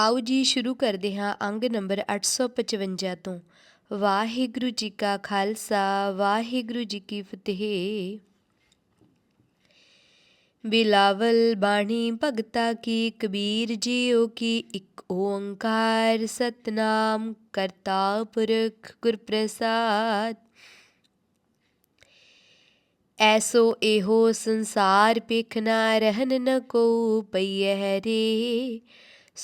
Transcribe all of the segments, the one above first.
ਆਓ ਜੀ ਸ਼ੁਰੂ ਕਰਦੇ ਹਾਂ ਅੰਗ ਨੰਬਰ 855 ਤੋਂ। ਵਾਹਿਗੁਰੂ ਜੀ ਕਾ ਖਾਲਸਾ, ਵਾਹਿਗੁਰੂ ਜੀ ਕੀ ਫਤਿਹ। ਬਿਲਾਵਲ ਬਾਣੀ ਭਗਤਾ ਕੀ, ਕਬੀਰ ਜੀਓ ਕੀ, ਇੱਕ ਓੰਕਾਰ ਸਤਨਾਮ, ਕਰਤਾ ਪੁਰਖ ਗੁਰ ਪ੍ਰਸਾਦ ਐਸੋ ਇਹੋ ਸੰਸਾਰ ਪੇਖਣਾ ਰਹਿਨ ਨ ਕੋ ਪਈਐ ਰੇ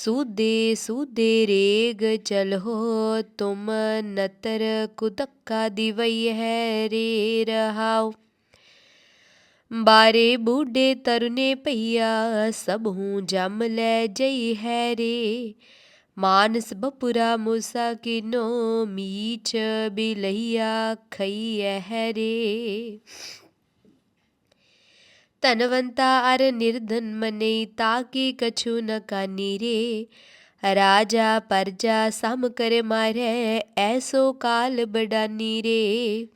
ਸੂਦੇ ਸੂਦੇ ਰੇਗ ਚਲੋ ਤੁਮ ਨਤਰ ਕੁਦਕਾ ਦਿਵਈ ਹੈ ਰੇ ਰਹਾਓ ਬਾਰੇ ਬੂਢੇ ਤਰਨੇ ਭਈਆ ਸਭੂ ਹੂੰ ਜਮ ਲੈ ਜਈ ਹੈ ਰੇ। ਮਾਨਸ ਬਪੁਰਾ ਮੂਸਾ ਕਿਨੋ ਮੀਚ ਬਿਲਈਆ ਖਈਐ ਹੈ ਰੇ। ਧਨਵੰਤਾ ਅਰ ਨਿਰਧਨ ਮਨਈ ਤਾਕੀ ਕਛੂ ਨ ਕਾਨੀ ਰੇ ਰਾਜਾ ਪਰਜਾ ਸਮ ਕਰ ਮਾਰੇ ਐਸੋ ਕਾਲ ਬਡਾਨੀ ਰੇ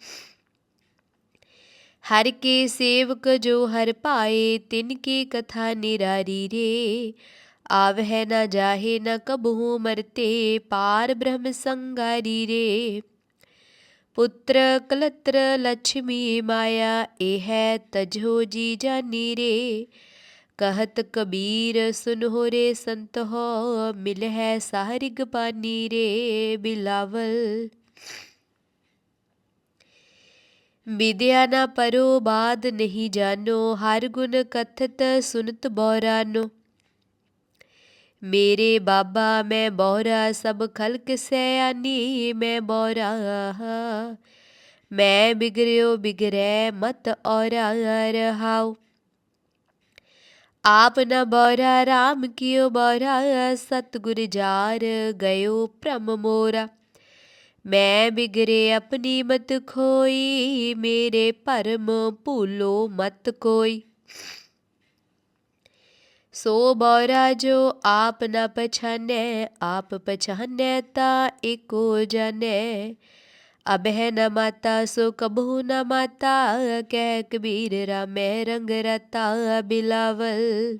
ਹਰ ਕੇ ਸੇਵਕ ਜੋ ਹਰ ਪਾਏ ਤਿਨ ਕੀ ਕਥਾ ਨਿਰਾਰੀ ਰੇ ਆਵਹਿ ਨ ਜਾਹੇ ਨ ਕਬਹੂ ਮਰਤੇ ਪਾਰ ਬ੍ਰਹਮ ਸੰਗਾਰੀ ਰੇ ਪੁੱਤਰ ਕਲਤਰ ਲక్ష్ਮੀ ਮਾਇਆ, ਇਹ ਹੈ ਤਜੋ ਜੀ ਜਾਨੀ ਰੇ। ਕਹਤ ਕਬੀਰ ਸੁਨਹੁ ਰੇ ਸੰਤ ਹੋ, ਮਿਲ ਹੈ ਸਾਰਿਗ ਪਾਨੀ ਰੇ ਬਿਲਾਵਲ। ਵਿਦਿਆ ਨਾ ਪਰੋ ਬਾਦ ਨਹੀਂ ਜਾਣੋ ਹਰ ਗੁਣ ਕਥਤ ਸੁਨਤ ਬੋਰਾਨੋ। ਮੇਰੇ ਬਾਬਾ, ਮੈਂ ਬੋਰਾ ਸਭ ਖਲਕ ਸਿਆਨੀ, ਮੈਂ ਬੋਰਾ ਮੈਂ ਬਿਗਰਿਓ ਬਿਗਰੈ, ਮਤ ਔਰਾ ਰਹਾਉ। ਆਪ ਨ ਬੋਰਾ ਰਾਮ ਕੀਓ ਬੋਰਾ ਸਤਗੁਰ ਜਾਰ ਗਇਓ ਭ੍ਰਮ ਮੋਰਾ। ਮੈਂ ਬਿਗਰੇ ਆਪਣੀ ਮਤ ਖੋਈ, ਮੇਰੇ ਭਰਮ ਭੂਲੋ ਮਤ ਕੋਈ। ਸੋ ਬੋਰਾ ਜੋ ਆਪ ਨਾ ਪਛਾਨੈ, ਆਪ ਪਛਾਨੈ ਤਾ ਏਕੋ ਜਨੈ। ਅਬਹਿ ਨ ਮਾਤਾ, ਸੋ ਕਬੂ ਨ ਮਾਤਾ ਕਹਿ ਕਬੀਰ ਰਾਮੈ ਰੰਗ ਰਤਾ ਬਿਲਾਵਲ।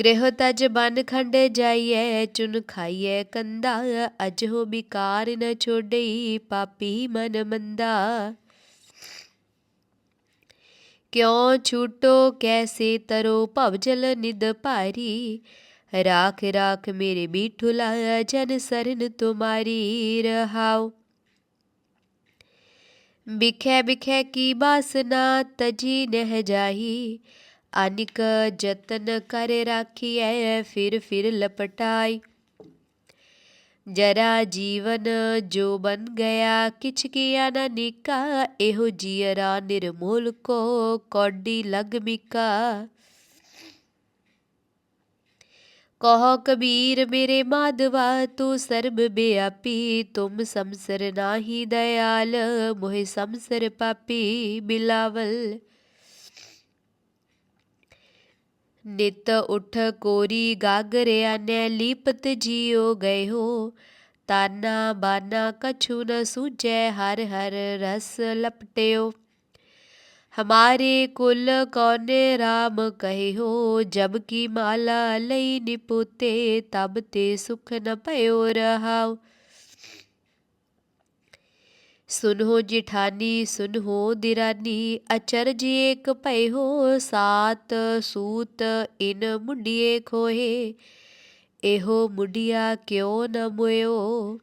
ਗ੍ਰਹਿ ਤਜ ਬਨ ਖੰਡ ਜਾਈਐ, ਚੁਨ ਖਾਈਐ ਕੰਦਾ, ਅਜਹੋ ਬਿਕਾਰ ਨ ਛੋੜਈ ਪਾਪੀ ਮਨ ਮੰਦਾ। ਕਿਉ ਛੂਟੋ? ਕੈਸੇ ਤਰੋ? ਭਵ ਜਲ ਨਿਦ ਭਾਰੀ। ਰਾਖ ਰਾਖ ਮੇਰੇ ਬੀਠੁਲਾ ਜਨ ਸਰਨ ਤੁਮਾਰੀ ਰਹਾਓ ਬਿਖੈ ਬਿਖੈ ਕੀ ਬਾਸਨਾ ਤਜੀ ਨਹਿ ਜਾਹੀ। ਅਨਿਕ ਜਤਨ ਕਰ ਰਾਖੀਐ ਫਿਰ ਫਿਰ ਲਪਟਾਈ। ਜਰਾ ਜੀਵਨ ਜੋ ਬਨ ਗਿਆ, ਕਿਛ ਕੀਆ ਨ ਨਿਕਾ, ਇਹੋ ਜੀਅਰਾ ਨਿਰਮੂਲ ਕੋ ਕੋਡੀ ਲਗ ਮਿਕਾ। ਕਹੋ ਕਬੀਰ ਮੇਰੇ ਮਾਧਵਾ, ਤੂੰ ਸਰਬ ਬਿਆਪੀ, ਤੁਮ ਸੰਸਰ ਨਾਹੀ ਦਇਆਲ, ਮੋਹਿ ਸੰਸਰ ਪਾਪੀ ਬਿਲਾਵਲ ਨਿਤ ਉਠ ਕੋਰੀ ਗਾਗਰਿਆ ਨੇ ਲੀਪਤ ਜੀਓ ਗਏ ਹੋ। ਤਾਨਾ ਬਾਨਾ ਕਛੂ ਨ ਸੂਝੈ ਹਰ ਹਰ ਰਸ ਲਪਟਿਓ। ਹਮਾਰੇ ਕੁਲ ਕੌਨੇ RAM ਕਹਿਓ ਜਬ ਕੀ ਮਾਲਾ ਲਈ ਨਿਪੁਤੇ, ਤਬ ਤੇ ਸੁਖ ਨ ਭਇਓ ਰਹਾਉ। ਸੁਨੋ ਜਿਠਾਨੀ ਸੁਨੋ ਦਿਰਾਨੀ ਅਚਰਜ ਏਕ ਭਇਓ ਸਾਤ ਸੂਤ ਇਨ ਮੁੰਡੀਏ ਖੋਏ ਇਹੋ ਮੁੰਡਿਆ ਕਿਉ ਨ ਮੋਇਓ?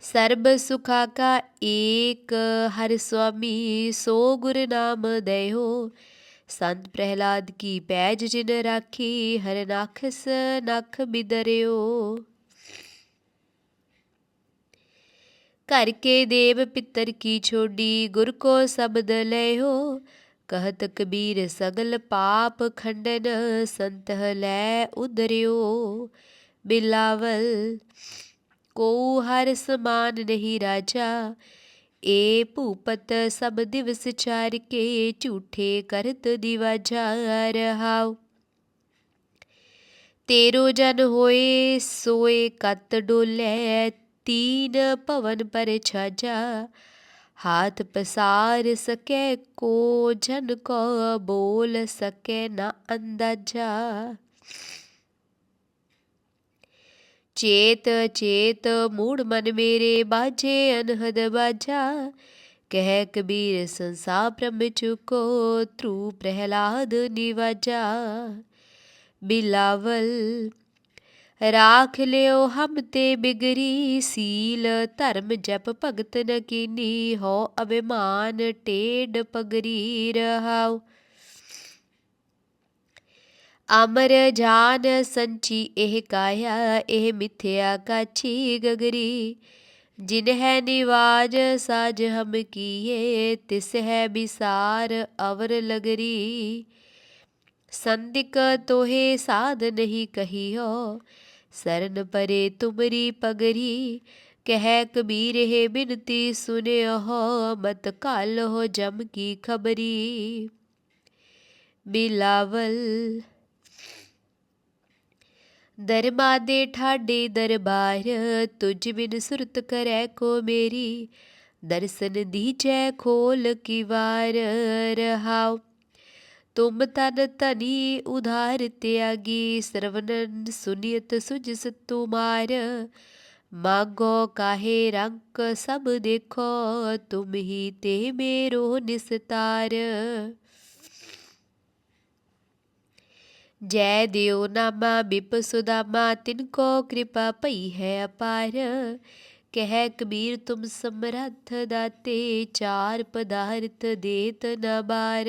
ਸਰਬ ਸੁਖਾ ਕਾ ਏਕ ਹਰ ਸੁਆਮੀ, ਸੋ ਗੁਰ ਨਾਮ ਦਇਓ। ਸੰਤ ਪ੍ਰਹਿਲਾਦ ਕੀ ਪੈਜ ਜਿਨ ਰਾਖੀ, ਹਰ ਨਖਸ ਨਖ ਬਿਦਰਿਓ। ਘਰ ਕੇ ਦੇਵ ਪਿੱਤਰ ਕੀ ਛੋਡੀ ਗੁਰ ਕੋ ਸ਼ਬਦ ਲਿਓ कहत कबीर सगल पाप खंडन संत ਲੈ ਉਦਰਿਓ ਬਿਲਾਵਲ ਕੋ ਹਰ ਸਮਾਨ ਨਹੀਂ ਰਾਜਾ ਏ ਭੂਪਤ ਸਭ ਦਿਵਸ ਚਾਰ ਕੇ ਝੂਠੇ ਕਰਤ ਦਿਵਾਜਾ ਰਹਾਉ ਤੇਰੋ ਜਨ ਹੋਏ ਸੋਏ ਕਤ ਡੋਲੇ ਤੀਨ ਭਵਨ ਪਰ ਛਾਜਾ, ਹਾਥ ਪਸਾਰ ਸਕੈ ਕੋ ਜਨ ਕੋ ਬੋਲ ਸਕੈ ਨਾ ਅੰਦਾਜ਼ਾ। ਚੇਤ ਚੇਤ ਮੂੜ ਮਨ ਮੇਰੇ ਬਾਜੇ ਅਨਹਦ ਬਾਜਾ ਕਹਿ ਕਬੀਰ ਸੰਸਾ ਬ੍ਰਹਮ ਚੁਕੋ ਤ੍ਰੂ ਪ੍ਰਹਿਲਾਦ ਨਿਵਾਜਾ। ਬਿਲਾਵਲ ਰਾਖ ਲਿਓ ਹਮ ਤੇ ਬਿਗਰੀ, ਸੀਲ ਧਰਮ ਜਪ ਭਗਤ ਨ ਕੀਨੀ ਹੋ ਅਭਿਮਾਨ ਟੇਡ ਪਗਰੀ ਰਹਾਉ। ਅਮਰ ਜਾਨ ਸੰਚੀ ਇਹ ਕਾਇਆ, ਇਹ ਮਿਥਿਆ ਕਾਛੀ ਗਗਰੀ। ਜਿਨ ਹੈ ਨਿਵਾਜ ਸਾਜ ਹਮ ਕੀਏ, ਤਿਸ ਹੈ ਬਿਸਾਰ ਅਵਰ ਲਗਰੀ। ਸੰਦਿਕ ਤੋਹੇ ਸਾਧ ਨਹੀਂ ਕਹੀਓ ਸਰਨ ਪਰੇ ਤੁਮਰੀ ਪਗਰੀ ਕਹਿ ਕਬੀਰ ਹੈ ਬਿਨਤੀ ਸੁਨਿਓ ਮਤ ਕਾਲ ਹੋ ਜਮ ਕੀ ਖਬਰੀ ਬਿਲਾਵਲ ਦਰਮਾ ਦੇ ਠਾਡੇ ਦਰਬਾਰ ਤੁਝ ਬਿਨ ਸੁਰਤ ਕਰੈ ਕੋ ਮੇਰੀ ਦਰਸ਼ਨ ਦੀਜੈ ਖੋਲ ਕੀ ਵਾਰ ਰਹਾਉ ਤੁਮ ਤਨ ਤਨੀ ਉਧਾਰ ਤਿਆਗੀ, ਸਰਵਨਨ ਸੁਨੀਤ ਸੁਜਿਸ ਤੁਮਾਰ। ਮਾਗੋ ਕਾਹੇ ਰੰਕ ਸਭ ਦੇਖੋ, ਤੁਮ ਹੀ ਤੇ ਮੇਰੋ ਨਿਸਤਾਰ। ਜੈ ਦਿਓ ਨਾਮਾ, ਬਿਪ ਸੁਦਾਮਾ, ਤਿਨ ਕੋ ਕਿਰਪਾ ਪਈ ਹੈ ਅਪਾਰ। ਕਹਿ ਕਬੀਰ, ਤੁਮ ਸਮਰੱਥ ਦਾਤੇ, ਚਾਰ ਪਦਾਰਥ ਦੇਤ ਨ ਬਾਰ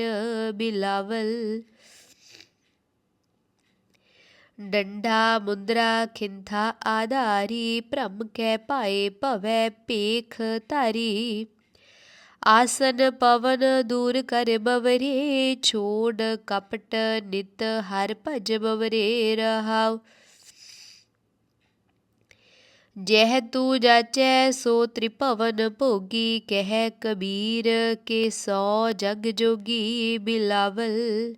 ਬਿਲਾਵਲ। ਡੰਡਾ, ਮੁੰਦਰਾ, ਖਿੰਥਾ ਆਧਾਰੀ, ਭ੍ਰਮ ਕੈ ਪਾਏ ਭਵੈ ਪੇਖ ਧਾਰੀ। ਆਸਨ ਪਵਨ ਦੂਰ ਕਰ ਬਵਰੇ, ਛੋੜ ਕਪਟ ਨਿਤ ਹਰ ਭਜ ਬਵਰੇ ਰਹਾਉ। ਜਹ ਤੂ ਜਾਚੈ ਸੋ ਤ੍ਰਿਭਵਨ ਭੋਗੀ, ਕਹਿ ਕਬੀਰ ਕੇ ਸੋ ਜਗ ਜੋਗੀ ਬਿਲਾਵਲ।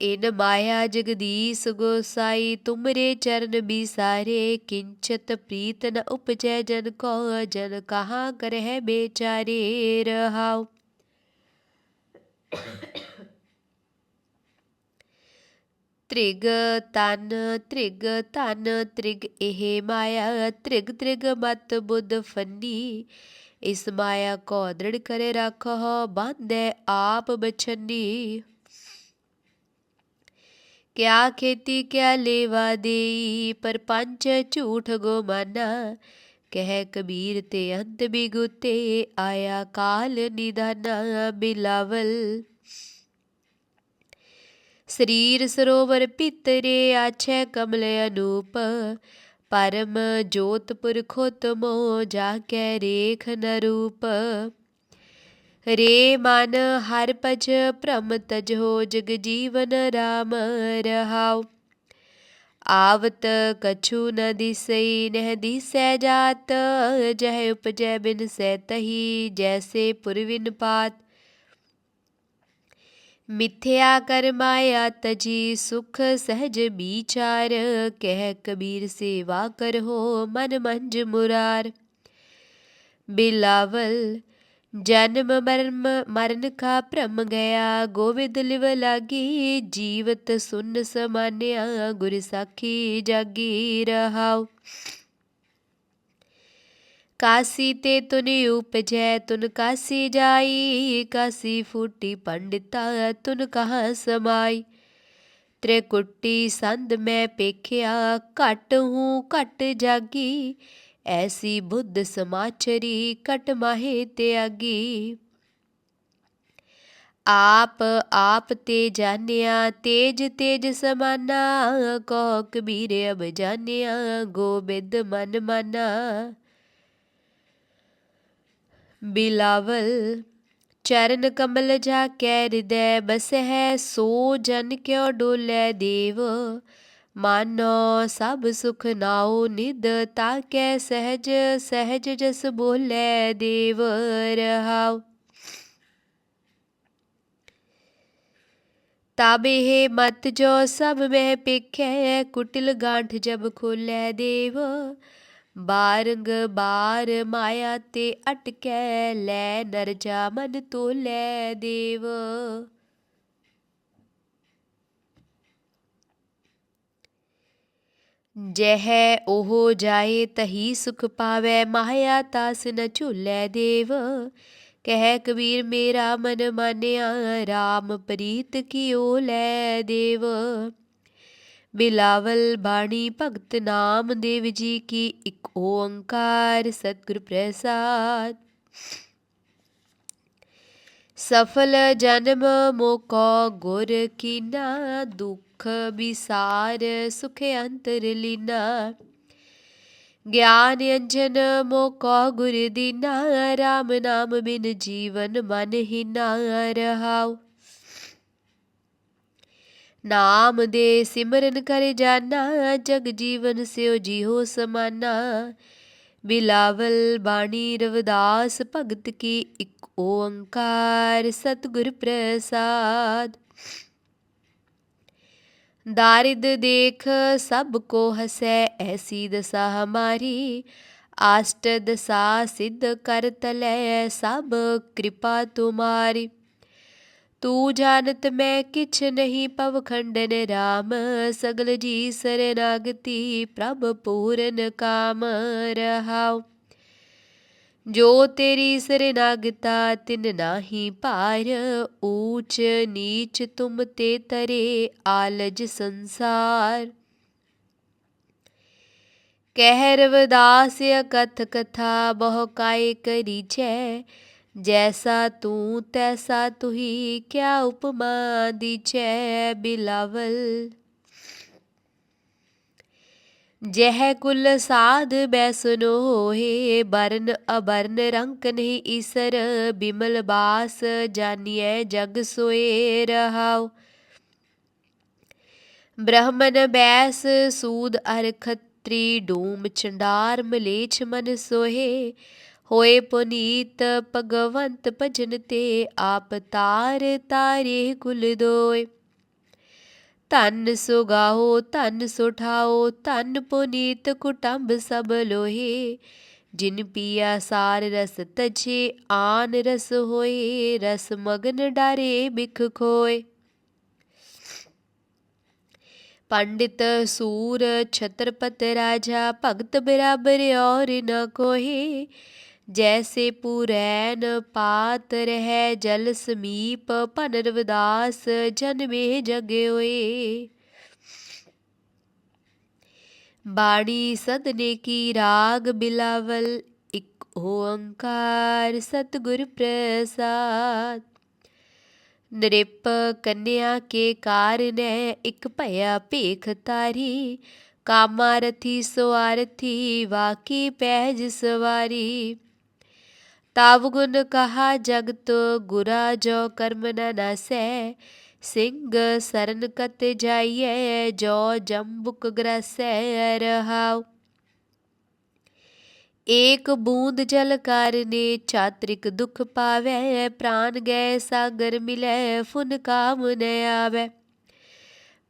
ਇਨ ਮਾਇਆ ਜਗਦੀਸ ਗੋਸਾਈ, ਤੁਮਰੇ ਚਰਨ ਬਿਸਾਰੇ, ਕਿੰਚਤ ਪ੍ਰੀਤ ਨ ਉਪਜੈ ਜਨ ਕੋ, ਜਨ ਕਹਾ ਕਰਹਿ ਬੇਚਾਰੇ ਰਹਾਉ। ਤ੍ਰਿਗ ਤਨ ਤ੍ਰਿਗ ਤਨ, ਤ੍ਰਿਗ ਇਹ ਮਾਇਆ, ਤ੍ਰਿਗ ਤ੍ਰਿਗ ਮਤ ਬੁੱਧ ਫੰਨੀ। ਇਸ ਮਾਇਆ ਕੋ ਦ੍ਰਿੜ ਕਰੇ ਰੱਖੋ, ਬਾਂਧੇ ਆਪ ਬਚਨੀ ਕਿਆ ਖੇਤੀ ਕਿਆ ਲੇਵਾ ਦੇਈ, ਪਰ ਪੰਜ ਝੂਠ ਗੋ ਮਾਨਾ ਕਹਿ ਕਬੀਰ ਤੇ ਅੰਤ ਬਿਗੁਤੇ, ਆਇਆ ਕਾਲ ਨਿਦਾਨਾ ਬਿਲਾਵਲ। ਸਰੀਰ ਸਰੋਵਰ ਪਿਤਰੇ ਆਛੈ ਕਮਲ ਅਨੂਪ। ਪਰਮ ਜੋਤ ਪੁਰਖੋਤਮੋ ਜਾ ਕੈ ਰੇਖ ਨ ਰੇ ਮਨ ਹਰ ਪਜ ਭ੍ਰਮ ਤਜੋ ਜਗ ਜੀਵਨ ਰਾਮ ਰਹਾਉ। ਆਵਤ ਕਛੂ ਨ ਦਿਸਈ, ਨਹਿ ਦਿਸੈ ਜਾਤ। ਜਹ ਉਪਜੈ ਬਿਨ ਸੈ ਤਹੀ, ਜੈਸੇ ਪੁਰਵਿਨ ਪਾਤ। ਮਿਥਿਆ ਕਰ ਮਾਇਆ ਤਜੀ ਸੁਖ ਸਹਜ ਵਿਚਾਰ, ਕਹਿ ਕਬੀਰ ਸੇਵਾ ਕਰੋ ਮਨ ਮੰਜ ਮੁਰਾਰ। ਬਿਲਾਵਲ, ਜਨਮ ਮਰਨ ਮਰਨ ਕਾ ਭ੍ਰਮ ਗਿਆ, ਗੋਵਿੰਦ ਲਿਵ ਲਾਗੀ, ਜੀਵਤ ਸੁਨ ਸਮਾਨਿਆ, ਗੁਰ ਸਾਖੀ ਜਾਗੀ ਰਹਾਉ। ਕਾਸੀ ਤੇ ਤੁਨ ਉਪਜੈ ਤੁਨ ਕਾਸੀ ਜਾਈ ਕਾਸੀ ਫੂਟੀ ਪੰਡਿਤਾ ਤੁਨ ਕਹਾ ਸਮਾਈ ਤ੍ਰਿਕੁੱਟੀ ਸੰਦ ਮੈਂ ਪੇਖਿਆ ਘਟ ਹੂੰ ਘਟ ਜਾਗੀ ਐਸੀ ਬੁੱਧ ਸਮਾਚਰੀ ਕਟ ਮਾਹੇ ਤਿਆਗੀ ਆਪ ਆਪ ਤੇ ਜਾਣਿਆ ਤੇਜ ਤੇਜ ਸਮਾਨਾ ਕੋ ਕਬੀਰ ਅਬ ਜਾਣਿਆ ਗੋਬਿੰਦ ਮਨ ਮਨਾ ਬਿਲਾਵਲ ਚਰਨ ਕਮਲ ਜਾ ਕੈ ਹਿਰਦੈ ਬਸਹਿ ਸੋ ਜਨ ਕਿਉ ਡੋਲੇ ਦੇਵ ਮਾਨੋ ਸਭ ਸੁਖ ਨਾਉ ਨਿਦ ਤਾਕੈ ਸਹਿਜ ਸਹਿਜ ਜਸ ਬੋਲੇ ਦੇਵ ਰਹਾਉ ਤਾਬੇ ਹੈ ਮਤ ਜੋ ਸਭ ਮਹਿ ਪੇਖੈ ਕੁਟਿਲ ਗਾਂਠ ਜਬ ਖੋਲੇ ਦੇਵ ਬਾਰੰਗ ਬਾਰ ਮਾਇਆ ਤੇ ਅਟਕੈ, ਲੈ ਨਰ ਜਾ ਮਨ ਤੋਲੇ ਦੇਵ। ਜਹ ਉਹ ਜਾਏ ਤਹੀ ਸੁਖ ਪਾਵੇ, ਮਾਇਆ ਤਾਸ ਨ ਝੂਲੇ ਦੇਵ। ਕਹਿ ਕਬੀਰ, ਮੇਰਾ ਮਨ ਮਾਨਿਆ RAM ਪ੍ਰੀਤ ਕੀਓ ਲੈ ਦੇਵ। ਬਿਲਾਵਲ ਬਾਣੀ ਭਗਤ ਨਾਮ ਦੇਵ ਜੀ ਕੀ ਇੱਕ ਓੰਕਾਰ ਸਤਿਗੁਰ ਪ੍ਰਸਾਦ। ਸਫਲ ਜਨਮ ਮੋਕੋ ਗੁਰ ਕੀਨਾ, ਦੁਖ ਵਿਸਾਰ ਸੁਖ ਅੰਤਰ ਲੀਨਾ। ਗਿਆਨ ਅੰਜਨ ਮੋਕੋ ਗੁਰ ਦੀਨਾ RAM ਨਾਮ ਬਿਨ ਜੀਵਨ ਮਨ ਹੀ ਨਾ ਰਹਾਉ। ਨਾਮ ਦੇ ਸਿਮਰਨ ਕਰ ਜਾਨਾ, ਜਗ ਜੀਵਨ ਸਿਓ ਜੀਓ ਸਮਾਨਾ। ਬਿਲਾਵਲ ਬਾਣੀ ਰਵਦਾਸ, ਭਗਤ ਕੀ ਇੱਕ ਓੰਕਾਰ, ਸਤਗੁਰ ਪ੍ਰਸਾਦ। ਦਾਰਿਦ ਦੇਖ, ਸਭ ਕੋ ਹਸੈ, ਐਸੀ ਦਸਾ ਹਮਾਰੀ। ਆਸ਼ਟ ਦਸਾ ਸਿੱਧ ਕਰ ਤਲੈ, ਸਭ ਕਿਰਪਾ ਤੁਮਾਰੀ। ਤੂੰ ਜਾਣਤ ਮੈਂ ਕਿਛ ਨਹੀਂ ਪਵ ਖੰਡਨ RAM ਸਗਲ ਜੀ ਸਰਨਾਗਤੀ ਪ੍ਰਭ ਪੂਰਨ ਕਾਮ ਰਹਾਉ। ਜੋ ਤੇਰੀ ਸਰਨਾਗਤਾ ਤਿਨ ਨਾਹੀ ਭਾਰ, ਊਚ ਨੀਚ ਤੁਮ ਤੇ ਤਰੇ ਆਲਜ ਸੰਸਾਰ। ਕਹਿ ਰਵਦਾਸ ਅਕਥ ਕਥਾ ਬਹੁ ਕਾਇ ਕਰੀਚੈ ਜੈਸਾ ਤੂੰ ਤੈਸਾ ਤੁਹੀ ਕਿਆ ਉਪਮਾ ਦੀਚੈ ਬਿਲਾਵਲ ਜਹ ਕੁਲ ਸਾਧ ਬੈਸਨੋ ਹੋਏ ਬਰਨ ਅਬਰਨ ਰੰਕ ਨਹੀਂ ਈਸਰ ਬਿਮਲ ਬਾਸ ਜਾਨੀਐ ਜਗ ਸੋਏ ਰਹਾਉ ਬ੍ਰਹਮਨ ਬੈਸ ਸੂਦ ਅਰ ਖੱਤਰੀ ਡੂਮ ਚੰਡਾਰ ਮਲੇਛ ਮਨ ਸੋਹੇ ਹੋਏ ਪੁਨੀਤ ਭਗਵੰਤ ਭਜਨ ਤੇ ਆਪ ਤਾਰ ਤਾਰੇ ਕੁਲ ਦੋਏ। ਧਨ ਸੁਗਾਓ, ਧਨ ਸੁਠਾਓ, ਧਨ ਪੁਨੀਤ ਕੁਟੰਬ ਸਭ ਲੋਹੇ। ਜਿਨ ਪੀਆ ਸਾਰ ਰਸ ਤਜੇ, ਆਨ ਰਸ ਹੋਏ, ਰਸ ਮਗਨ ਡਾਰੇ ਬਿਖ ਖੋਏ। ਪੰਡਿਤ ਸੂਰ ਛਤਰਪਤ ਰਾਜਾ, ਭਗਤ ਬਰਾਬਰ ਔਰ ਨ ਕੋਹੀ। ਜੈਸੇ ਪੁਰੈਨ ਪਾਤ ਰਹਿ ਜਲ ਸਮੀਪ ਭਨ ਰਵਦਾਸ ਜਨਮੇ ਜਗਿਓਏ ਬਾਣੀ ਸਦਨੇ ਕੀ ਰਾਗ ਬਿਲਾਵਲ ਇੱਕ ਓੰਕਾਰ ਸਤਿਗੁਰ ਪ੍ਰਸਾਦ ਨਰਿਪ ਕੰਨਿਆ ਕੇ ਕਾਰਨੈ ਇੱਕ ਭਇਆ ਭੇਖ ਤਾਰੀ ਕਾਮਾਰਥੀ ਸਵਾਰਥੀ ਵਾਕੀ ਪੈਜ ਸਵਾਰੀ ਤਾਵ ਗੁਣ ਕਹਾ ਜਗਤ ਗੁਰਾ ਜੋ ਕਰਮ ਨ ਨਸੈ, ਸਿੰਘ ਸਰਨ ਕਤ ਜਾਈਐ, ਜੋ ਜੰਬੁਕ ਗ੍ਰਸੈ ਰਹਾਉ। ਏਕ ਬੂੰਦ ਜਲ ਕਾਰਨੇ ਚਾਤ੍ਰਿਕ ਦੁਖ ਪਾਵੈ, ਪ੍ਰਾਨ ਗਏ ਸਾਗਰ ਮਿਲੈ, ਫੁਨ ਕਾਮ ਨ ਆਵੈ।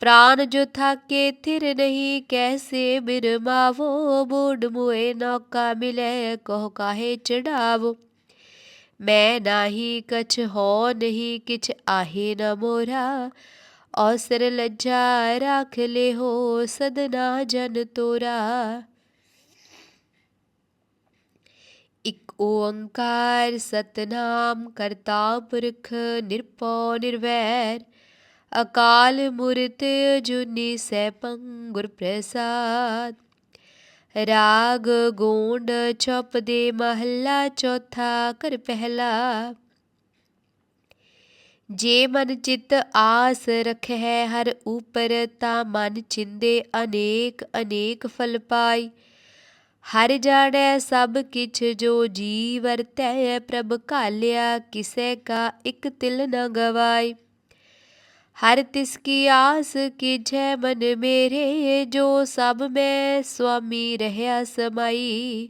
ਪ੍ਰਾਨ ਜੋ ਥਾਕੇ ਥਿਰ ਨਹੀਂ, ਕੈਸੇ ਬਿਰਮਾਵੋ, ਬੂਡ ਮੁਏ ਨੌਕਾ ਮਿਲੈ, ਕਹੋ ਕਾਹੇ ਚੜਾਵੋ। ਮੈਂ ਨਾਹੀ ਕਛ ਹੋ ਨਹੀਂ ਕਿਛ ਆਹੇ ਨ ਮੋਰਾ। ਔਸਰ ਲੱਜਾ ਰਾਖ ਲੈ ਹੋ ਸਦਨਾ ਜਨ ਤੋਰਾ। ਇਕ ਓੰਕਾਰ ਸਤਨਾਮ ਕਰਤਾ ਪੁਰਖ ਨਿਰਪਉ ਨਿਰਵੈਰ। ਅਕਾਲ ਮੂਰਤ ਜੁਨੀ ਸੈਭੰ ਗੁਰ ਪ੍ਰਸਾਦ। ਰਾਗ ਗੋਂਡ ਚੌਪ ਦੇ ਮਹੱਲਾ ਚੌਥਾ ਕਰ ਪਹਿਲਾ। ਜੇ ਮਨ ਚਿਤ ਆਸ ਰਖੈ ਹਰ ਉਪਰ ਤਾ ਮਨ ਚਿੰਦੇ ਅਨੇਕ ਅਨੇਕ ਫਲ ਪਾਈ। ਹਰ ਜਾਣੈ ਸਭ ਕਿਛ ਜੋ ਜੀ ਵਰਤੈ ਪ੍ਰਭ ਕਾਲਿਆ ਕਿਸੈ ਕਾ ਇਕ ਤਿਲ ਨ ਗਵਾਈ। ਹਰ ਤਿਸ ਕੀ ਆਸ ਕੀਜੈ ਮਨ ਮੇਰੇ, ਜੋ ਸਭ ਮੈਂ ਸੁਆਮੀ ਰਹਿਆ ਸਮਾਈ।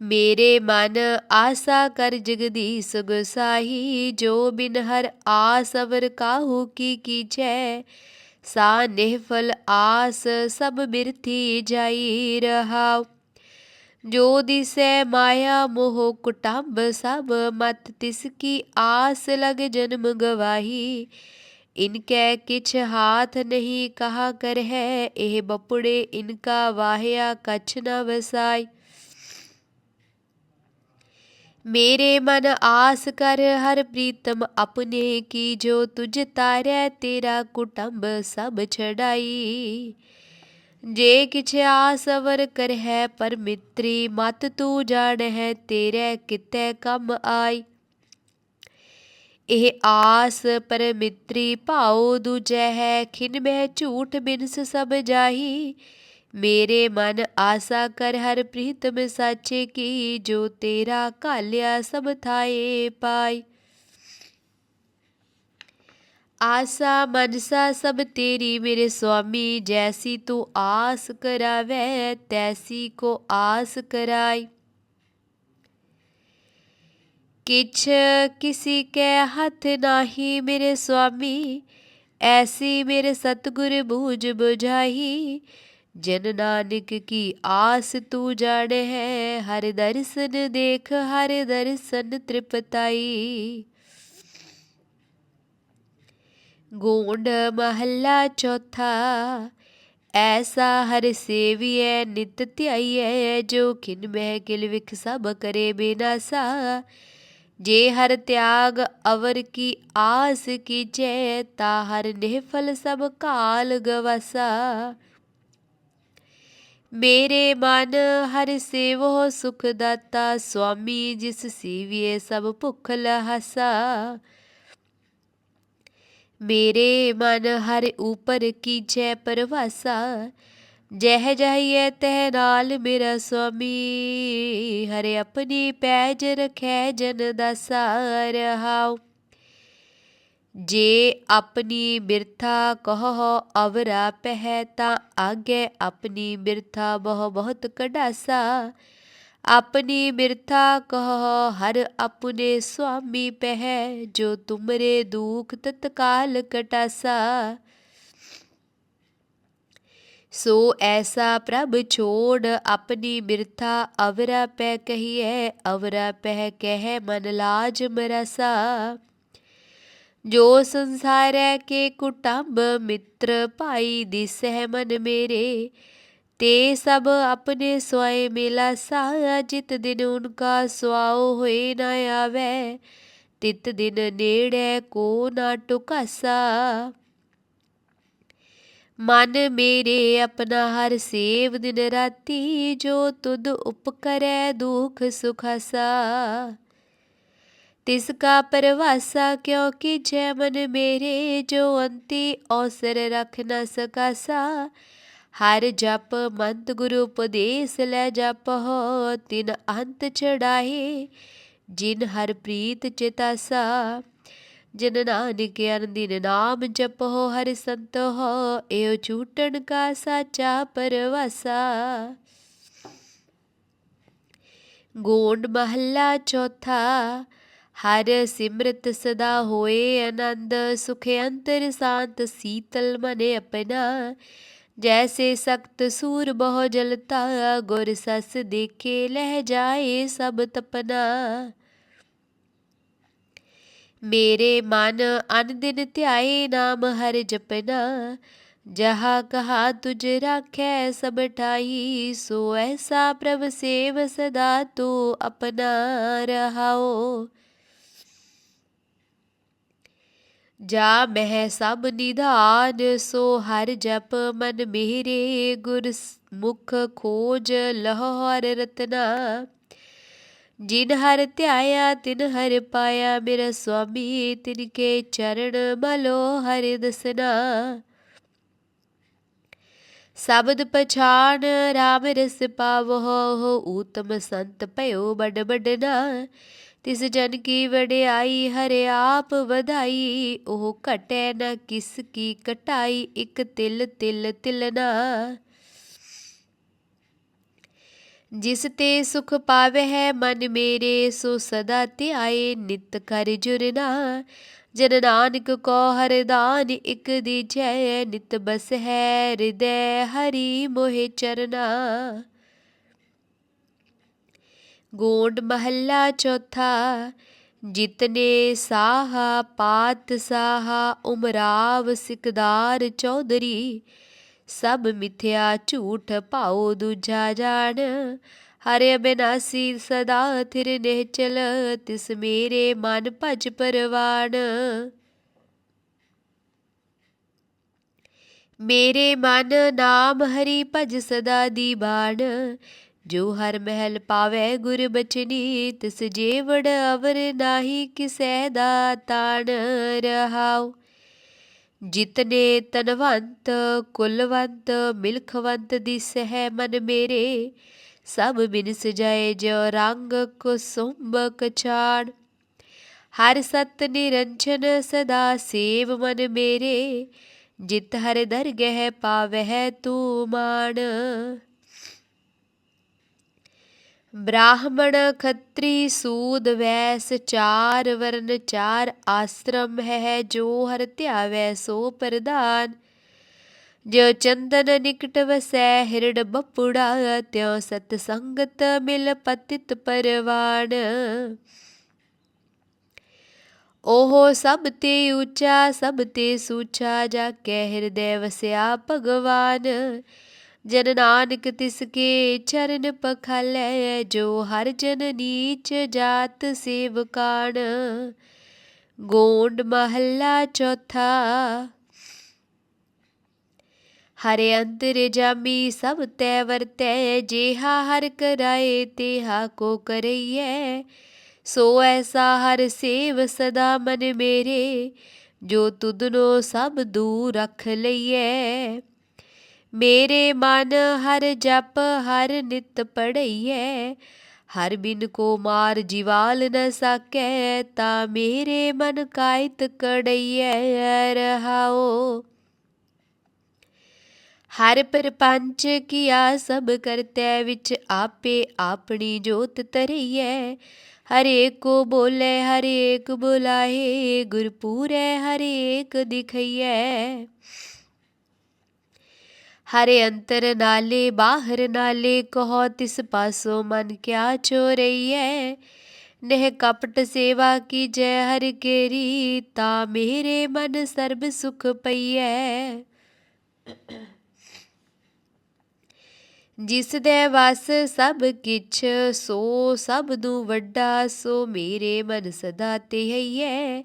ਮੇਰੇ ਮਨ ਆਸਾ ਕਰ ਜਗਦੀਸ਼ ਗੁਸਾਈ ਜੋ ਬਿਨ ਹਰ ਆਸ ਅਵਰ ਕਾਹੂ ਕੀ ਕੀਜੈ ਸਾ ਨਿਹਫਲ ਆਸ ਸਭ ਬਿਰਥੀ ਜਾਈ ਰਹਾਉ। ਜੋ ਦਿਸੈ ਮਾਇਆ ਮੋਹ ਕੁਟੰਬ, ਸਭ ਮਤ ਤਿਸ ਕੀ ਆਸ ਲਗ ਜਨਮ ਗਵਾਹੀ। ਇਨਕੈ ਕਿਛ ਹਾਥ ਨਹੀਂ ਕਹਾ ਕਰ ਹੈ ਇਹ ਬਪੜੇ ਇਨਕਾ ਵਾਹਿਆ ਕਛ ਨ ਵਸਾਈ। ਮੇਰੇ ਮਨ ਆਸ ਕਰ ਹਰ ਪ੍ਰੀਤਮ, ਆਪਣੇ ਕੀ ਜੋ ਤੁਝ ਤਾਰੈ ਤੇਰਾ ਕੁਟੰਬ ਸਭ ਛੜਾਈ ਜੇ ਕਿਛ ਆਸ ਅਵਰ ਕਰ ਹੈ ਪਰ ਮਿੱਤਰੀ, ਮਤ ਤੂੰ ਜਾਣ ਹੈ ਤੇਰੇ ਕਿਤੇ ਕੰਮ ਆਈ। ਇਹ ਆਸ ਪਰ ਮਿੱਤਰੀ ਭਾਉ ਦੂਜੈ ਹੈ, ਖਿਨ ਮੈਂ ਝੂਠ ਬਿਨਸ ਸਭ ਜਾਹੀ। ਮੇਰੇ ਮਨ ਆਸਾ ਕਰ ਹਰ ਪ੍ਰੀਤਮ ਸਾਚੇ ਕੀ, ਜੋ ਤੇਰਾ ਕਾਲਿਆ ਸਭ ਥਾਏ ਪਾਈ। ਆਸਾ ਮਨਸਾ ਸਭ ਤੇਰੀ ਮੇਰੇ ਸੁਆਮੀ ਜੈਸੀ ਤੂੰ ਆਸ ਕਰਾਵੇ ਤੈਸੀ ਕੋ ਆਸ ਕਰਾਈ ਕਿਛ ਕਿਸੀ ਕੇ ਹੱਥ ਨਾਹੀ ਮੇਰੇ ਸੁਆਮੀ ਐਸੀ ਮੇਰੇ ਸਤਗੁਰ ਬੂਝ 부ਝਾਈ ਜਨ ਨਾਨਕ ਕੀ ਆਸ ਤੂੰ ਜਾਣੇ ਹੈ ਹਰ ਦਰਸ਼ਨ ਦੇਖ ਹਰ ਦਰਸ਼ਨ ਤ੍ਰਿਪਤਾਈ ਗੋਂਡ ਮਹੱਲਾ ਚੌਥਾ। ਐਸਾ ਹਰ ਸੇਵੀਐ, ਨਿਤ ਧਿਆਈਐ, ਜੋ ਖਿਨ ਮਹਿ ਕਿਲ ਵਿਖ ਸਭ ਕਰੇ ਬੇਨਾਸਾ। ਜੇ ਹਰ ਤਿਆਗ ਅਵਰ ਕੀ ਆਸ ਕੀਜੈ, ਤਾ ਹਰ ਨਿਹਫਲ ਸਭ ਕਾਲ ਗਵਸਾ। ਮੇਰੇ ਮਨ ਹਰ ਸੇਵੋ ਸੁਖ ਦਾਤਾ ਸੁਆਮੀ ਜਿਸ ਸੀਵੀਏ ਸਭ ਭੁਖ ਲਹਸਾ। ਮੇਰੇ ਮਨ ਹਰ ਉਪਰ ਕੀਜੈ ਪਰਵਾਸਾ, ਜਹ ਜਾਈਏ ਤਹਿ ਨਾਲ ਮੇਰਾ ਸੁਆਮੀ, ਹਰੇ ਆਪਣੀ ਪੈਜ ਰਖੈ ਜਨ ਦਾ ਸਾਰਹਾਉ ਜੇ ਆਪਣੀ ਬਿਰਥਾ ਕਹੋ ਅਵਰਾ ਪਹਿ, ਤਾਂ ਆਗੇ ਆਪਣੀ ਬਿਰਥਾ ਬਹੁ ਬਹੁਤ ਕਢਾਸਾ। ਆਪਣੀ ਬਿਰਥਾ ਕਹੋ ਹਰ ਆਪਣੇ ਸੁਆਮੀ ਪਹਿ ਜੋ ਤੁਮਰੇ ਦੁਖ ਤਤਕਾਲ ਕਟਾਸਾ ਸੋ ਐਸਾ ਪ੍ਰਭ ਛੋੜ ਆਪਣੀ ਬਿਰਥਾ ਅਵਰਾ ਪੈ ਕਹੀਐ ਅਵਰਾ ਪਹਿ ਕਹਿ ਮਨ ਲਾਜ ਮਰਸਾ ਜੋ ਸੰਸਾਰੈ ਕੇ ਕੁਟੰਬ ਮਿੱਤਰ ਭਾਈ ਦਿਸਹਿ ਮਨ ਮੇਰੇ ਤੇ ਸਭ ਆਪਣੇ ਸੋਏ ਮੇਲਾ ਸਾ ਜਿਤ ਦਿਨ ਉਨਕਾ ਸੁਆਉ ਹੋਏ ਨਾ ਆਵੇ। ਤਿਤ ਦਿਨ ਨੇੜੇ ਕੋ ਨਾ ਟੁਕਾਸਾ। ਮਨ ਮੇਰੇ ਆਪਣਾ ਹਰ ਸੇਵ ਦਿਨ ਰਾਤੀ ਜੋ ਤੁਧ ਉਪਕਰੈ ਦੁਖ ਸੁਖਾਸਾ। ਤਿਸ ਕਾ ਪਰਵਾਸਾ ਕਿਉਂਕਿ ਜੈ ਮਨ ਮੇਰੇ ਜੋ ਅੰਤੀ ਔਸਰ ਰਖ ਨ ਸਕਾਸਾ। ਹਰ ਜਪ ਮੰਤ ਗੁਰੂ ਉਪਦੇਸ ਲੈ ਜਪ ਹੋ, ਤਿਨ ਅੰਤ ਚੜਾਏ ਜਿਨ ਹਰ ਪ੍ਰੀਤ ਚਿਤਾਸਾ ਜਿਨ ਨਾਨਕ ਅਨੰਦਿਨ ਨਾਮ ਜਪ ਹੋ, ਹਰਿ ਸੰਤ ਹੋ ਏਉ ਝੂਟਣ ਕਾ ਸਾਚਾ ਪਰਵਾਸਾ। ਗੋਂਡ ਮਹੱਲਾ ਚੌਥਾ, ਹਰ ਸਿਮਰਤ ਸਦਾ ਹੋਏ ਆਨੰਦ, ਸੁਖ ਅੰਤਰ ਸ਼ਾਂਤ ਸੀਤਲ ਮਨੇ ਆਪਣਾ। ਜੈਸੇ ਸਖਤ ਸੂਰ ਬਹੁ ਜਲਤਾ ਗੁਰ ਸਸ ਦੇਖੇ ਲਹਿ ਜਾਏ ਸਭ ਤਪਨਾ ਮੇਰੇ ਮਨ ਅਨ ਧਿਆਏ ਨਾਮ ਹਰ ਜਪਨਾ ਜਹਾ ਕਹਾ ਤੁਝ ਰਾਖੈ ਸਭ ਠਾਈ ਸੋ ਐਸਾ ਪ੍ਰਭ ਸੇਵ ਸਦਾ ਤੂੰ ਆਪਣਾ ਰਹਾਓ ਜਾ ਮਹਿ ਸਭ ਨਿਧਾਨ, ਸੋ ਹਰ ਜਪ ਮਨ ਮੇਰੇ ਗੁਰ ਮੁਖ ਖੋਜ ਲਹਰ ਰਤਨਾ। ਜਿਨ ਹਰ ਧਿਆਇਆ, ਤਿਨ ਹਰ ਪਾਇਆ, ਮੇਰਾ ਸੁਆਮੀ ਤਿਨ ਕੇ ਚਰਨ ਮਲੋ ਹਰਿ ਦਸਨਾ। ਸ਼ਬਦ ਪਛਾਣ ਰਾਮ ਰਸ ਪਾਵੋ ਊਤਮ ਸੰਤ ਭਇਓ ਬੜ ਬੜਨਾ ਤਿਸ ਜਨ ਕੀ ਵਡਿਆਈ, ਹਰਿ ਆਪ ਵਧਾਈ। ਉਹ ਘਟੈ ਨ ਕਿਸ ਕੀ ਕਟਾਈ, ਇਕ ਤਿਲ ਤਿਲ ਤਿਲਨਾ ਜਿਸ ਤੇ ਸੁਖ ਪਾਵੇ ਹੈ ਮਨ ਮੇਰੇ, ਸੋ ਸਦਾ ਧਿਆਏ ਨਿਤ ਕਰ ਜੁਰਨਾ ਜਨ ਨਾਨਕ ਕੋ ਹਰਦਾਨ ਇਕ ਦੀਜੈ ਨਿਤ ਬਸ ਹੈ ਹਿਰਦੈ ਹਰੀ ਮੋਹਿ ਚਰਨਾ। ਗੋਡ ਮਹੱਲਾ ਚੌਥਾ, ਜਿਤਨੇ ਸਾਹਾ ਪਾਤ ਸਾਹਾ, ਉਮਰਾਵ ਸਿਕਦਾਰ ਚੌਧਰੀ, ਸਭ ਮਿਥਿਆ ਝੂਠ ਭਾਉ ਦੂਜਾ ਜਾਣ। ਹਰਿ ਬਿਨਾਸੀ ਸਦਾ ਥਿਰ ਨਿਹਚਲ ਤਿਸ ਮੇਰੇ ਮਨ ਭਜ ਪਰਵਾਣ। ਮੇਰੇ ਮਨ ਨਾਮ ਹਰੀ ਭਜ ਸਦਾ ਦੀ ਬਾਣ ਜੋ ਹਰ ਮਹਿਲ ਪਾਵੇ ਗੁਰ ਬਚਨੀ ਤਿਸ ਜੀਵੜ ਅਵਰ ਨਾਹੀ ਕਿਸੈ ਦਾ ਤਾਣ ਰਹਾਉ। ਜਿਤਨੇ ਤਨਵੰਤ, ਕੁਲਵੰਤ, ਮਿਲਖਵੰਤ ਦਿਸਹਿ ਮਨ ਮੇਰੇ, ਸਭ ਬਿਨ ਸਜਾਏ ਜੋ ਰੰਗ ਕੁਸੁੰਬਕ ਛਾੜ ਹਰ ਸਤ ਨਿਰੰਜਨ ਸਦਾ ਸੇਵ ਮਨ ਮੇਰੇ, ਜਿਤ ਹਰ ਦਰਗਹਿ ਪਾਵਹਿ ਤੂ ਮਾਣ। ਬ੍ਰਾਹਮਣ ਖੱਤਰੀ ਸੂਦ ਵੈਸ ਚਾਰ ਵਰਨ ਚਾਰ ਆਸ਼ਰਮ ਹੈ ਜੋ ਹਰ ਧਿਆਵੈ ਸੋ ਪ੍ਰਦਾਨ ਜੋ ਚੰਦਨ ਨਿਕਟ ਵਸੈ ਹਿਰਡ ਬਪੁੜਾ, ਤਿਉ ਸਤ ਸੰਗਤ ਮਿਲ ਪਤਿਤ ਪਰਵਾਣ ਉਹ ਸਭ ਤੇ ਉੱਚਾ, ਸਭ ਤੇ ਸੂਚਾ ਜਾ ਕੇ ਹਿਰਦੈ ਵਸਿਆ ਭਗਵਾਨ। ਜਨ ਨਾਨਕ ਤਿਸ ਕੇ ਚਰਨ ਪਖਾਲੈ ਜੋ ਹਰ ਜਨ ਨੀਚ ਜਾਤ ਸੇਵਕਾਣ ਗੋਂਡ ਮਹੱਲਾ ਚੌਥਾ। ਹਰੇ ਅੰਤਰ ਜਾਮੀ ਸਭ ਤੈ ਵਰਤੈ, ਜੇਹਾ ਹਰ ਕਰਾਏ ਤੇਹਾ ਕੋ ਕਰਈਐ। ਸੋ ਐਸਾ ਹਰ ਸੇਵ ਸਦਾ ਮਨ ਮੇਰੇ, ਜੋ ਤੁਧਨੋ ਸਭ ਦੂਰ ਰਖ ਲਈਐ। ਮੇਰੇ ਮਨ ਹਰ ਜਪ ਹਰ ਨਿਤ ਪੜਈਐ ਹਰ ਬਿਨ ਕੋ ਮਾਰ ਜਿਵਾਲ ਨ ਸਕੈ, ਤਾ ਮੇਰੇ ਮਨ ਕਾਇਤ ਕੜਈਐ, ਰਹਾਓ। ਹਰ ਪਰਪੰਚ ਕੀਆ ਸਭ ਕਰਤੈ, ਵਿੱਚ ਆਪੇ ਆਪਣੀ ਜੋਤ ਤਰਈਐ ਹਰੇਕ ਕੋ ਬੋਲੇ, ਹਰੇਕ ਬੁਲਾਏ, ਗੁਰਪੂਰੈ ਹਰੇਕ ਦਿਖਈਐ। ਹਰੇ ਅੰਤਰ ਨਾਲੇ ਬਾਹਰ ਨਾਲੇ ਕਹੋ ਤਿਸ ਪਾਸੋ ਮਨ ਕਿਆ ਚੋਰਈਐ ਨਹਿ ਕਪਟ ਸੇਵਾ ਕੀ ਜੈ ਹਰਿ ਕੇਰੀ ਤਾ ਮੇਰੇ ਮਨ ਸਰਬ ਸੁਖ ਪਈਐ ਜਿਸ ਦੇ ਵਸ ਸਭ ਕਿਛ ਸੋ ਸਭ ਨੂੰ ਵੱਡਾ ਸੋ ਮੇਰੇ ਮਨ ਸਦਾ ਤੇ ਹਈਐ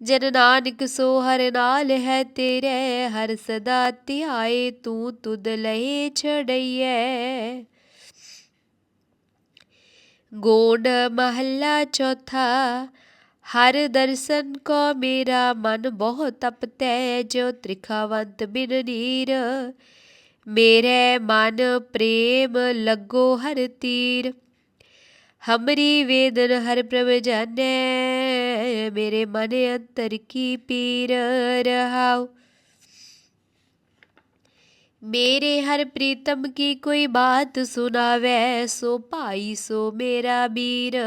ਜਨ ਨਾਨਕ ਸੋ ਹਰ ਨਾਲ ਹੈ ਤੇਰੇ, ਹਰ ਸਦਾ ਧਿਆਏ ਤੂੰ ਤੁਧ ਲਏ ਛੜਈਐ। ਗੋਡ ਮਹੱਲਾ ਚੌਥਾ, ਹਰ ਦਰਸ਼ਨ ਕੋ ਮੇਰਾ ਮਨ ਬਹੁ ਤਪਤੈ ਜੋ ਤ੍ਰਿਖਾਵੰਤ ਬਿਨ ਨੀਰ। ਮੇਰੇ ਮਨ ਪ੍ਰੇਮ ਲੱਗੋ ਹਰ ਤੀਰ, ਹਮਰੀ ਵੇਦਨ ਹਰ ਪ੍ਰਭ ਜਾਣੈ। ਮੇਰੇ ਮਨ ਅੰਤਰ ਕੀ ਪੀਰ ਰਹਾਉ? ਮੇਰੇ ਹਰ ਪ੍ਰੀਤਮ ਕੀ ਕੋਈ ਬਾਤ ਸੁਨਾਵੇ ਸੋ ਭਾਈ, ਸੋ ਮੇਰਾ ਬੀਰ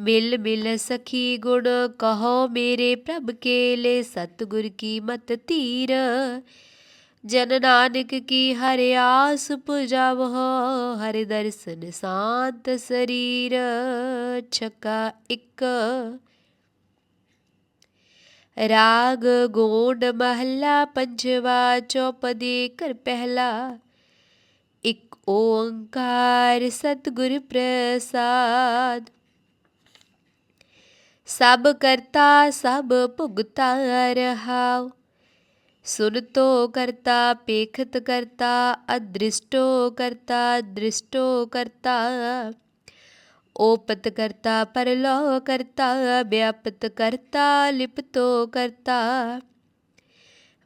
ਮਿਲ ਮਿਲ ਸਖੀ ਗੁਣ ਕਹੋ ਮੇਰੇ ਪ੍ਰਭ ਕੇ ਲੈ ਸਤਗੁਰ ਕੀ ਮਤ ਧੀਰ? ਜਨ ਨਾਨਕ ਕੀ ਹਰਿ ਆਸ ਪੁਜਾਵੋ? ਹਰਿ ਦਰਸ਼ਨ ਸਾਤ ਸਰੀਰ, ਛਕਾ ਇੱਕ। ਰਾਗ ਗੋਂਡ ਮਹੱਲਾ ਪੰਜਵਾ ਚੌਪਦੀ ਕਰ ਪਹਿਲਾ। ਇਕ ਓੰਕਾਰ ਸਤਿਗੁਰ ਪ੍ਰਸਾਦ। ਸਭ ਕਰਤਾ, ਸਭ ਭੁਗਤਾ ਰਹਾਉ। ਸੁਨਤੋ ਕਰਤਾ, ਪੇਖਤ ਕਰਤਾ, ਅਦ੍ਰਿਸ਼ਟੋ ਕਰਤਾ, ਦ੍ਰਿਸ਼ਟੋ ਕਰਤਾ। ਓਪਤ ਕਰਤਾ ਪਰਲੋ ਕਰਤਾ ਵਿਆਪਤ ਕਰਤਾ ਲਿਪਤੋ ਕਰਤਾ।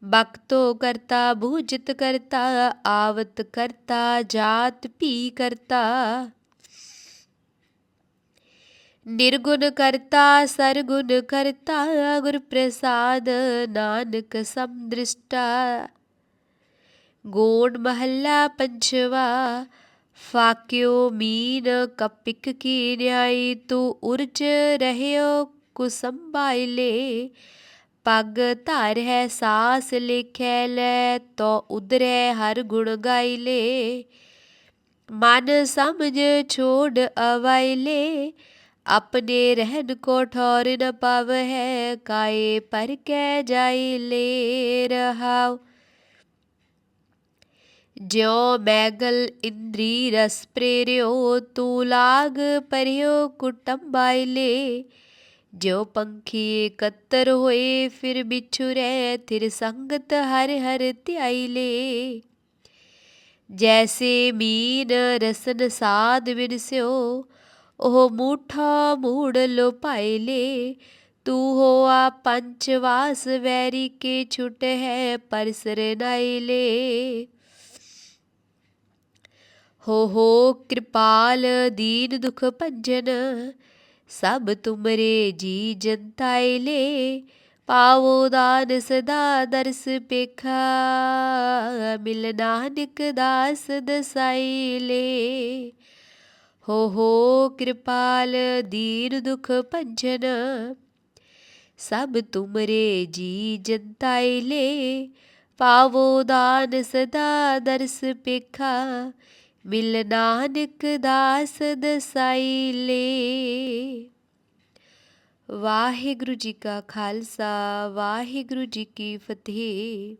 ਬਖਤੋ ਕਰਤਾ ਬੂਜਿਤ ਕਰਤਾ, ਆਵਤ ਕਰਤਾ, ਜਾਤ ਭੀ ਕਰਤਾ। ਨਿਰਗੁਣ ਕਰਤਾ, ਸਰਗੁਣ ਕਰਤਾ ਗੁਰ ਪ੍ਰਸਾਦ ਨਾਨਕ ਸਮਦ੍ਰਿਸ਼ਟਾ ਗੋਣ ਮਹੱਲਾ ਪੰਚਵਾ ਫਾਕਿਓ ਮੀਨ ਕਪਿਕ ਕੀ ਨਿਆਈ, ਤੂ ਉਰਜ ਰਹਿਓ ਕੋ ਸੰਭਾਲੇ ਪਗ ਧਰ ਹੈ, ਸਾਸ ਲਿਖੈ ਲੈ ਤੋ ਉਧਰੈ ਹਰ ਗੁਣ ਗਾਇਲੇ। ਮਨ ਸਮਝ ਛੋੜ ਅਵਾਇਲੇ, ਆਪਣੇ ਰਹਿਣ ਕੋ ਠੌਰ ਨ ਪਵ ਹੈ ਕਾਏ ਪਰ ਕੈ ਜਾਈ ਲੈ ਰਹਾਉ। ਜਿਉ ਮੈਗਲ ਇੰਦਰੀ ਰਸ ਪ੍ਰੇਰਿਓ, ਤੂ ਲਾਗ ਪਰਿਓ ਕੁਟੰਬਾਇਲੇ ਜਿਉ ਪੰਖੀ ਇਕੱਤਰ ਹੋਏ, ਫਿਰ ਵਿਛੁਰੈ ਥਿਰ ਸੰਗਤ ਹਰ ਹਰ ਧਿਆਈਲੇ ਜੈਸੇ ਮੀਨ ਰਸਨ ਸਾਧ ਵਿਰਸਿਓ ਉਹ ਮੂਠਾ ਮੂੜ ਲੋ। ਪਾਇਲੇ ਤੂੰ ਹੋਆ ਪੰਚ ਵਾਸ, ਵੈਰੀ ਕੇ ਛੁਟ ਹੈ ਪਰ ਸਰਨਾਇਲੇ ਹੋ ਹੋ ਕਿਰਪਾਲ ਦੀਨ ਦੁਖ ਭੰਜਨ, ਸਭ ਤੁਮਰੇ ਜੀ ਜਨਤਾਇਲੇ ਪਾਵੋ ਦਾਨ ਸਦਾ ਦਰਸ ਪੇਖਾ, ਮਿਲ ਨਾਨਕ ਦਾਸ ਦਸਾਈਲੇ ਹੋ ਹੋ ਕਿਰਪਾਲ ਦੀਨ ਦੁਖ ਭੰਜਨ, ਸਭ ਤੁਮਰੇ ਜੀ ਜਨਤਾਇਲੇ ਪਾਵੋ ਦਾਨ ਸਦਾ ਦਰਸ ਪੇਖਾ ਮਿਲ ਨਾਨਕ ਦਾਸ ਦਸਾਈਲੇ। ਵਾਹਿਗੁਰੂ ਜੀ ਕਾ ਖਾਲਸਾ ਵਾਹਿਗੁਰੂ ਜੀ ਕੀ ਫਤਿਹ।